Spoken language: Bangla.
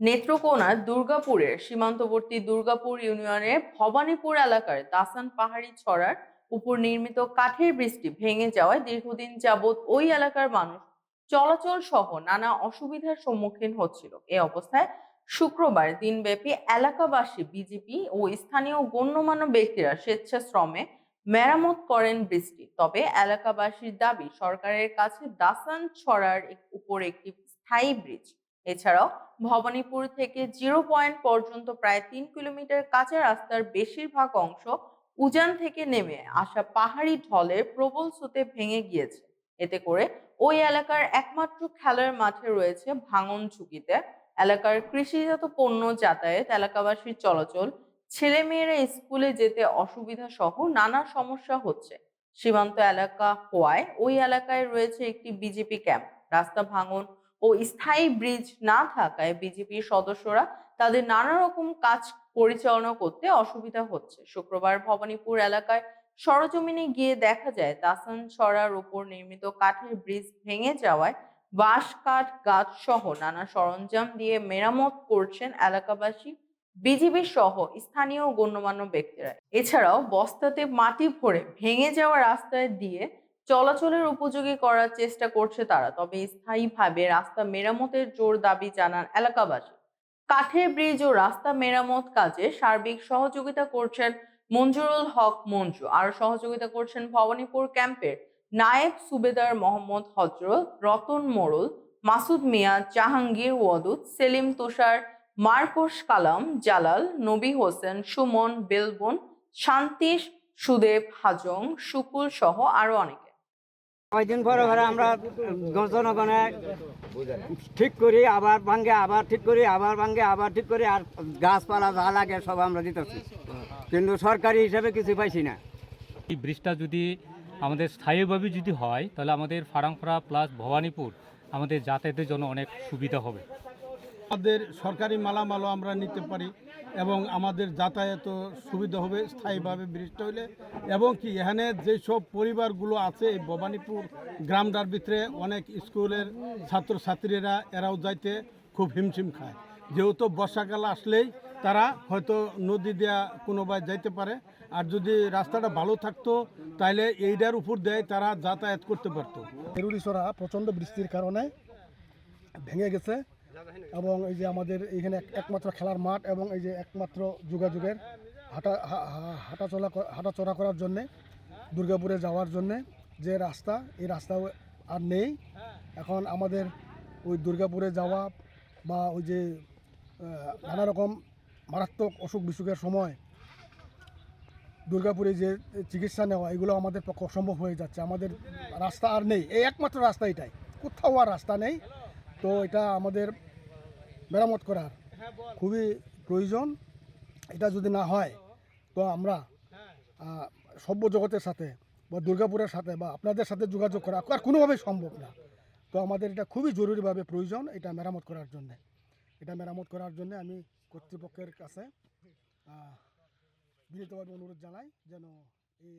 নেত্রকোনার দুর্গাপুরের সীমান্তবর্তী দুর্গাপুর ইউনিয়নের ভবানীপুর এলাকার দাসান পাহাড়ি ছড়ার উপর নির্মিত কাঠের বৃষ্টি ভেঙে যাওয়ায় দীর্ঘদিন যাবৎ ওই এলাকার মানুষ চলাচল সহ নানা অসুবিধার সম্মুখীন হচ্ছিল। এ অবস্থায় শুক্রবার দিনব্যাপী এলাকাবাসী, বিজেপি ও স্থানীয় গণ্যমান্য ব্যক্তিরা স্বেচ্ছাশ্রমে মেরামত করেন বৃষ্টি। তবে এলাকাবাসীর দাবি, সরকারের কাছে দাসান ছড়ার উপর একটি স্থায়ী ব্রিজ এছাড়াও ভবানীপুর থেকে জিরো পয়েন্ট পর্যন্ত প্রায় তিন কিলোমিটার কাঁচা রাস্তার বেশিরভাগ অংশ উজান থেকে নেমে আসা পাহাড়ি ঢলের প্রবল স্রোতে ভেঙে গিয়েছে। এতে করে ওই এলাকার একমাত্র খেলার মাঠে রয়েছে ভাঙন ঝুঁকিতে। এলাকার কৃষিজাত পণ্য যাতায়াত এলাকাবাসীর চলাচল, ছেলেমেয়েরা স্কুলে যেতে অসুবিধা সহ নানা সমস্যা হচ্ছে। সীমান্ত এলাকা হওয়ায় ওই এলাকায় রয়েছে একটি বিজেপি ক্যাম্প। রাস্তা ভাঙন ও স্থায়ী ব্রিজ না থাকায় বিজেপির সদস্যরা তাদের নানা রকম কাজ পরিচালনা করতে অসুবিধা হচ্ছে। শুক্রবার ভবানীপুর এলাকায় সরজমিনে গিয়ে দেখা যায় দাসান ছড়ার উপর নির্মিত কাঠের ব্রিজ ভেঙে যাওয়ায় বাঁশ, কাঠ, গাছ সহ নানা সরঞ্জাম দিয়ে মেরামত করছেন এলাকাবাসী বিজিবি সহ স্থানীয় গণ্যমান্য ব্যক্তিরা। এছাড়াও বস্তাতে মাটি ভরে ভেঙে যাওয়া রাস্তায় দিয়ে চলাচলের উপযোগী করার চেষ্টা করছে তারা, তবে স্থায়ীভাবে রাস্তা মেরামতের জোর দাবি জানান এলাকাবাসী। কাঠের ব্রিজ ও রাস্তা মেরামত কাজে সার্বিক সহযোগিতা করছেন মঞ্জুরুল হক মঞ্জু আর সহযোগিতা করছেন ভবানীপুর ক্যাম্পের নায়েব সুবেদার মোহাম্মদ হজরত, রতন মোড়ল, মাসুদ মিয়া, জাহাঙ্গীর ওয়াদুদ, সেলিম তুষার মার্কোস কালাম, জালাল, নবী হোসেন, সুমন বেলবন, শান্তিশ, সুদেব হাজং, সুকুল সহ আরও অনেকে। কয়দিন পরে পরে আমরা জনগণে ঠিক করি আবার ভাঙ্গে আবার ঠিক করি আবার ভাঙ্গে আবার ঠিক করি আর গাছপালা যা লাগে সব আমরা দিতেছি। কিন্তু সরকারি হিসাবে কিছু পাইছি না। এই ব্রিজটা যদি আমাদের স্থায়ীভাবে যদি হয় তাহলে আমাদের ফারাংফরা প্লাস ভবানীপুর আমাদের যাতায়াতের জন্য অনেক সুবিধা হবে। আমাদের সরকারি মালামালও আমরা নিতে পারি। এবং আমাদের যাতায়াত সুবিধা হবে, স্থায়ীভাবে ব্রিজটা হইলে। এবং কি, এখানে যেসব পরিবারগুলো আছে, এই ভবানীপুর গ্রামটার ভিতরে অনেক স্কুলের ছাত্রছাত্রীরা এরাও যাইতে খুব হিমশিম খায়। যেহেতু বর্ষাকাল আসলেই তারা হয়তো নদী দেয়া কোনোভাবে যাইতে পারে। আর যদি রাস্তাটা ভালো থাকতো তাহলে এইটার উপর দেয় তারা যাতায়াত করতে পারতো। এরুড়িছড়া প্রচণ্ড বৃষ্টির কারণে ভেঙে গেছে। এবং এই যে আমাদের এখানে একমাত্র খেলার মাঠ এবং এই যে একমাত্র যোগাযোগের হাঁটা হাঁটাচলা হাঁটাচলা করার জন্যে, দুর্গাপুরে যাওয়ার জন্যে যে রাস্তা, এই রাস্তাও আর নেই। এখন আমাদের ওই দুর্গাপুরে যাওয়া বা ওই যে নানা রকম মারাত্মক অসুখ বিসুখের সময় দুর্গাপুরে যে চিকিৎসা নেওয়া, এগুলো আমাদের পক্ষে অসম্ভব হয়ে যাচ্ছে। আমাদের রাস্তা আর নেই। এই একমাত্র রাস্তা এটাই। কোথাও আর রাস্তা নেই। তো এটা আমাদের মেরামত করার খুবই প্রয়োজন। এটা যদি না হয় তো আমরা সভ্য জগতের সাথে বা দুর্গাপুরের সাথে বা আপনাদের সাথে যোগাযোগ করা আর কোনোভাবেই সম্ভব না। তো আমাদের এটা খুবই জরুরিভাবে প্রয়োজন এটা মেরামত করার জন্য। এটা মেরামত করার জন্য আমি কর্তৃপক্ষের কাছে বিনীতভাবে অনুরোধ জানাই যেন এই